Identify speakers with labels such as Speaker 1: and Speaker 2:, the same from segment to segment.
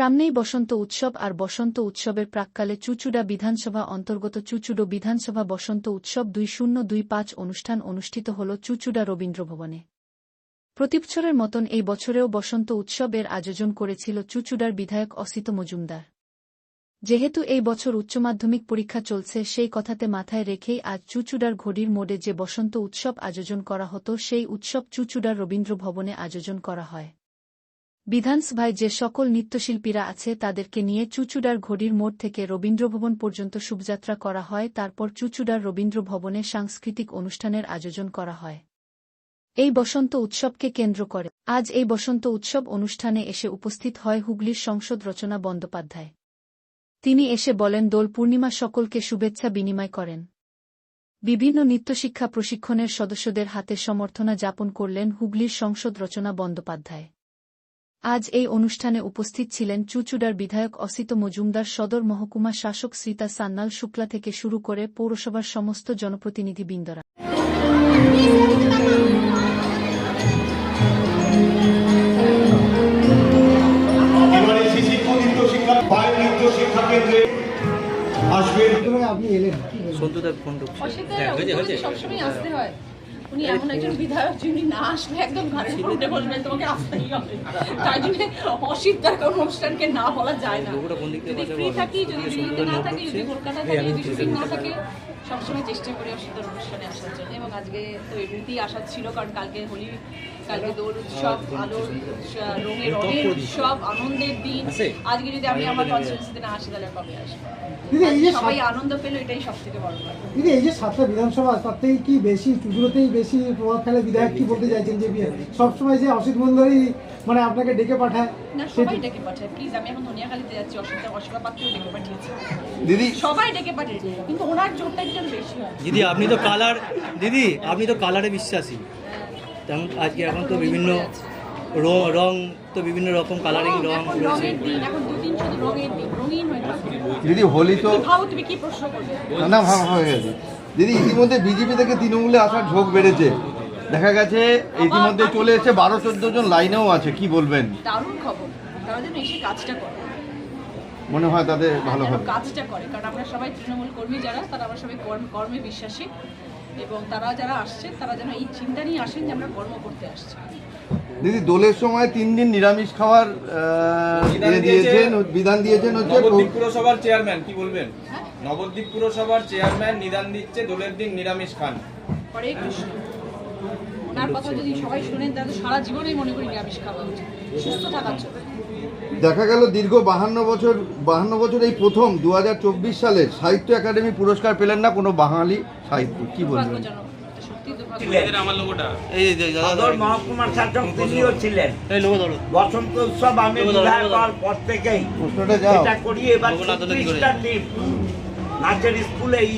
Speaker 1: সামনেই বসন্ত উৎসব আর বসন্ত উৎসবের প্রাক্কালে চুচুড়া বিধানসভা অন্তর্গত চুচুড়ো বিধানসভা বসন্ত উৎসব দুই শূন্য দুই পাঁচ অনুষ্ঠান অনুষ্ঠিত হল চুচুড়া রবীন্দ্রভবনে প্রতিবছরের মতন এই বছরেও বসন্ত উৎসবের আয়োজন করেছিল চুচুড়ার বিধায়ক অসিত মজুমদার। যেহেতু এই বছর উচ্চ মাধ্যমিক পরীক্ষা চলছে, সেই কথাতে মাথায় রেখেই আজ চুচুড়ার ঘড়ির মোড়ে যে বসন্ত উৎসব আয়োজন করা হতো, সেই উৎসব চুচুড়ার রবীন্দ্র ভবনে আয়োজন করা হয়। বিধানসভায় যে সকল নৃত্যশিল্পীরা আছে তাদেরকে নিয়ে চুচুড়ার ঘড়ির মোড় থেকে রবীন্দ্রভবন পর্যন্ত শুভযাত্রা করা হয়, তারপর চুচুড়ার রবীন্দ্র ভবনে সাংস্কৃতিক অনুষ্ঠানের আয়োজন করা হয়। এই বসন্ত উৎসবকে কেন্দ্র করে। আজ এই বসন্ত উৎসব অনুষ্ঠানে এসে উপস্থিত হয় হুগলির সংসদ রচনা বন্দ্যোপাধ্যায়। তিনি এসে বলেন, দোল পূর্ণিমা সকলকে শুভেচ্ছা বিনিময় করেন। বিভিন্ন নৃত্যশিক্ষা প্রশিক্ষণের সদস্যদের হাতে সমর্থনা যাপন করলেন হুগলির সংসদ রচনা বন্দ্যোপাধ্যায়। আজ এই অনুষ্ঠানে উপস্থিত ছিলেন চুচুড়ার বিধায়ক অসিত মজুমদার সদর মহকুমা শাসক শ্রীতা সান্নাল শুক্লা থেকে শুরু করে পৌরসভার সমস্ত জনপ্রতিনিধিবৃন্দরা।
Speaker 2: কেন্দ্রে আসবেন।
Speaker 3: আপনি এলেন। কি
Speaker 4: সন্তুদার ফোন হ্যাঁ, হয়েছে, হয়েছে।
Speaker 5: সবসময় আসতে হয়। উনি এমন একজন বিধায়ক যিনি না আসলে একদম বলবেন তোমাকে আসতেই হবে তাই জন্য অসিত তার কোনো অনুষ্ঠানকে না বলা যায় না।
Speaker 4: লোকটা কোন দিক থেকে
Speaker 5: যদি ফ্রি থাকি যদি দিল্লিতে না থাকি যদি কলকাতা থাকি যদি শুটিং না থাকে সবসময় চেষ্টা করি অসিতের অনুষ্ঠানে আসার জন্য। এবং আজকে তো এমনিতেই আসার ছিল কারণ কালকে হোলি কালকে দোল উৎসব আলোর উৎসব, রঙের রঙের উৎসব আনন্দের দিন। আজকে যদি আমি আমার কনস্টিটিউন্সিতে না আসি তাহলে কবে আসব?
Speaker 3: দিদি এই যে
Speaker 5: সবাই আনন্দ পেল এটাই সব থেকে বড় কথা
Speaker 3: এই যে সাতটা বিধানসভা থেকে কি বেশি চুচুড়োতেই বেশি প্রভাব ফেলে বিধায়ক কি বলতে চাইছেন যে সবসময় যে অসিত মন্ডলই মানে আপনাকে ডেকে পাঠায়
Speaker 5: না সবাই ডেকে পাঠায়। প্লিজ আমি এখন যাচ্ছি অসুবিধা অসুবিধা পাত্রেও ডেকে পাঠিয়েছি।
Speaker 2: দিদি
Speaker 5: সবাই ডেকে পাঠিয়েছে কিন্তু ওনার জোরটা একটু বেশি হয়।
Speaker 4: দিদি আপনি তো কালার দিদি আপনি তো কালারে বিশ্বাসী। তেমন আজকে এখন তো বিভিন্ন রং রং তো বিভিন্ন রকম কালারিং রং
Speaker 5: হয়ে
Speaker 6: দিদি হোলি তো
Speaker 5: তুমি ভাবো তুমি কি প্রশ্ন করবে?
Speaker 6: না ভাব হয়ে গেছে। দিদি ইতিমধ্যে বিজেপি থেকে তৃণমূলে আসার ঝোঁক বেড়েছে। দেখা গেছে ইতিমধ্যে চলে এসেছে বারো চোদ্দ জন লাইনেও আছে কি বলবেন?
Speaker 5: দারুণ খবর। তারা যেন এসে কাজটা করে।
Speaker 6: মনে হয় তাদের ভালো হবে।
Speaker 5: কাজটা করে কারণ আমরা সবাই তৃণমূল কর্মী যারা তারা আমরা সবাই কর্ম কর্মে বিশ্বাসী এবং তারা যারা আসছে তারা যেন এই চিন্তা নিয়ে আসেন যে আমরা কর্ম করতে আসছি।
Speaker 6: দিদি দোলের সময় তিন দিন নিরামিষ খাওয়ার দিয়েছেন বিধান দিয়েছেন হচ্ছে
Speaker 7: পুরসভার চেয়ারম্যান কি বলবেন? নবদ্বীপ পুরসভার চেয়ারম্যান নিদান দিচ্ছে দোলের দিন নিরামিষ খান।
Speaker 5: হরে কৃষ্ণ। ওনার কথা যদি সবাই শোনেন তাহলে সারা জীবনেই মনে করি নিরামিষ খাওয়া উচিত। সুস্থ থাকার জন্য।
Speaker 6: দেখা গেল দীর্ঘ বাহান্ন বছর বাহান্ন বছর এই প্রথম দুহাজার চব্বিশ সালে সাহিত্য একাডেমি পুরস্কার পেলেন না কোনো বাঙালি সাহিত্য। কি বলবেন?
Speaker 8: বসন্ত উৎসব আমি এবার
Speaker 4: লোগো না দিলে কি করে?
Speaker 8: ছত্রিশটা টিম নাচের স্কুলেই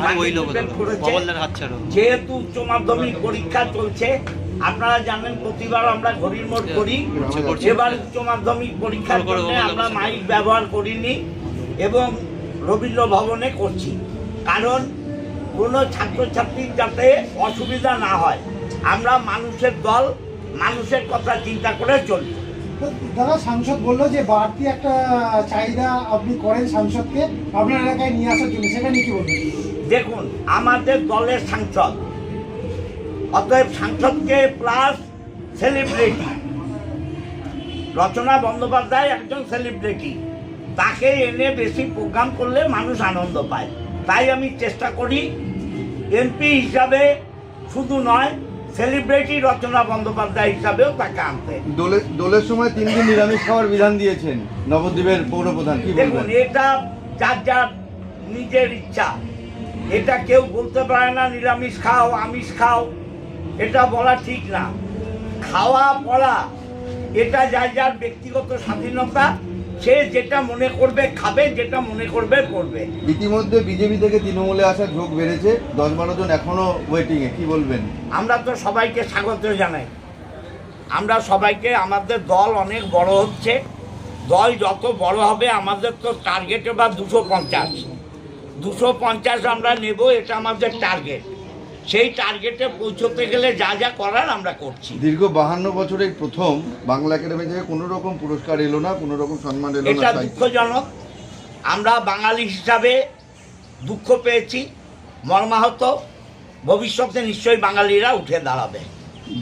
Speaker 4: আর ওই লোক
Speaker 8: participate করেছে।
Speaker 4: ববলদার হাত ছাড়ো
Speaker 8: যেহেতু উচ্চ মাধ্যমিক পরীক্ষা চলছে আপনারা জানেন প্রতিবার আমরা ঘড়ির মোড় করি। এবার উচ্চ মাধ্যমিক পরীক্ষার জন্য আমরা মাইক ব্যবহার করিনি এবং রবীন্দ্র ভবনে করছি কারণ কোনো ছাত্রছাত্রীর যাতে অসুবিধা না হয় আমরা মানুষের দল মানুষের কথা চিন্তা করে চলি
Speaker 3: দাদা, সাংসদ বলল যে বাড়তি একটা চাহিদা আপনি করেন সাংসদকে, আপনার এলাকায় নিয়ে আসার জন্য, সেটা নিয়ে কি বলবেন?
Speaker 8: দেখুন, আমাদের দলের সাংসদ, অতএব সাংসদকে প্লাস সেলিব্রিটি রচনা বন্দ্যোপাধ্যায় একজন সেলিব্রিটি তাকে এনে বেশি প্রোগ্রাম করলে মানুষ আনন্দ পায়। তাই আমি চেষ্টা করি এমপি হিসাবে শুধু নয় সেলিব্রিটি রচনা বন্দ্যোপাধ্যায় হিসাবেও তাকে আনতে।
Speaker 6: দোলের দোলের সময় তিন দিন নিরামিষ খাওয়ার বিধান দিয়েছেন নবদ্বীপের পৌরপ্রধান কি
Speaker 8: দেখুন এটা যার যার নিজের ইচ্ছা এটা কেউ বলতে পারে না নিরামিষ খাও আমিষ খাও এটা বলা ঠিক না। খাওয়া পড়া এটা যার যার ব্যক্তিগত স্বাধীনতা সে যেটা মনে করবে খাবে যেটা মনে করবে করবে।
Speaker 6: ইতিমধ্যে বিজেপি থেকে তৃণমূলে আসার ঝোঁক বেড়েছে। দশ বারো জন এখনও ওয়েটিং এ কি বলবেন?
Speaker 8: আমরা তো সবাইকে স্বাগত জানাই। আমরা সবাইকে আমাদের দল অনেক বড় হচ্ছে। দল যত বড় হবে আমাদের তো টার্গেট এবার দুশো পঞ্চাশ। দুশো পঞ্চাশ আমরা নেব এটা আমাদের টার্গেট সেই টার্গেটে পৌঁছতে গেলে যা যা করার আমরা করছি।
Speaker 6: দীর্ঘ বাহান্ন বছরের প্রথম বাংলা একাডেমি থেকে কোনো রকম পুরস্কার এলো না কোনো রকম সম্মান এলো না
Speaker 8: দুঃখজনক। আমরা বাঙালি হিসাবে দুঃখ পেয়েছি মর্মাহত। ভবিষ্যতে নিশ্চয়ই বাঙালিরা উঠে দাঁড়াবে।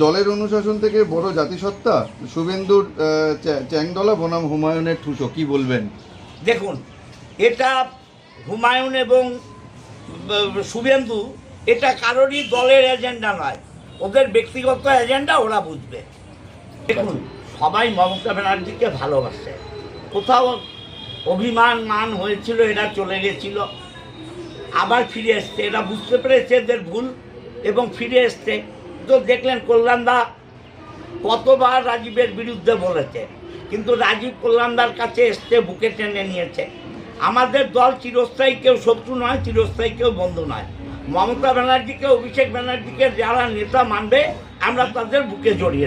Speaker 6: দলের অনুশাসন থেকে বড় জাতিসত্তা? শুভেন্দুর চ্যাংদলা বনাম হুমায়ুনের ঠুসো কি বলবেন?
Speaker 8: দেখুন এটা হুমায়ুন এবং শুভেন্দু এটা কারোরই দলের এজেন্ডা নয়। ওদের ব্যক্তিগত এজেন্ডা ওরা বুঝবে। দেখুন, সবাই মমতা ব্যানার্জিকে ভালোবাসে। কোথাও অভিমান মান হয়েছিল, এরা চলে গেছিল। আবার ফিরে এসছে। এরা বুঝতে পেরেছে এদের ভুল এবং ফিরে এসছে। তো দেখলেন কল্যাণদা কতবার রাজীবের বিরুদ্ধে বলেছে। কিন্তু রাজীব কল্যাণদার কাছে এসছে, বুকে টেনে নিয়েছে। আমাদের দল চিরস্থায়ী কেউ শত্রু নয়, চিরস্থায়ী কেউ বন্ধু নয়। মমতা ব্যানার্জিকে অভিষেক ব্যানার্জিকে যারা নেতা মানবে আমরা তাদের বুকে জড়িয়ে